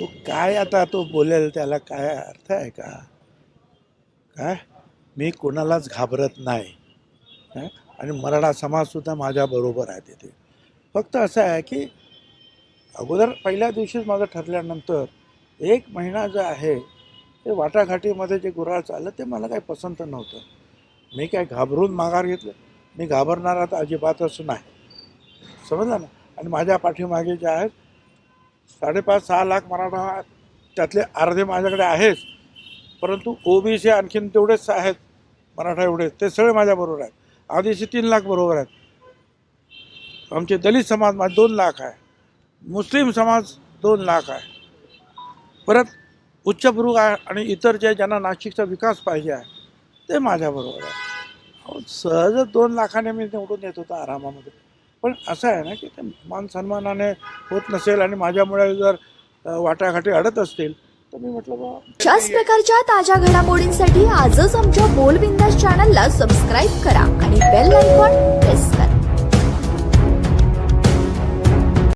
तो काय आता तो बोलेल त्याला काय अर्थ आहे का? काय? मी कोणालाच घाबरत नाही. आणि मराठा समाजसुद्धा माझ्याबरोबर आहे तिथे. फक्त असं आहे की अगोदर पहिल्या दिवशीच माझं ठरल्यानंतर एक महिना जो आहे ते वाटाघाटीमध्ये जे गुराळ चाललं ते मला काही पसंत नव्हतं. मी काय घाबरून माघार घेतलं. मी घाबरणारा तर अजिबातच नाही. समजलं ना? आणि माझ्या पाठीमागे जे आहेत साडेपाच सहा लाख मराठा त्यातले अर्धे माझ्याकडे आहेच. परंतु ओबीसी आणखीन तेवढेच आहेत मराठा एवढेच ते सगळे माझ्याबरोबर आहेत. आदिवासी तीन लाख बरोबर आहेत. आमचे दलित समाज माझे दोन लाख आहे. मुस्लिम समाज दोन लाख आहे. परत उच्चभ्रू आहे आणि इतर जे ज्यांना नाशिकचा विकास पाहिजे आहे ते माझ्याबरोबर आहे. सहजच दोन लाखाने मी निवडून येत होतो आरामामध्ये. पण असं आहे ना की ते मान सन्मानाने होत नसेल आणि माझ्यामुळे जर वाटाघाटी अडत असतील तर मी म्हटलं बा अशाच प्रकारच्या ताज्या घडामोडींसाठी आजच आमच्या बोल बिंदास चॅनलला सबस्क्राईब करा आणि बेल आयकॉन प्रेस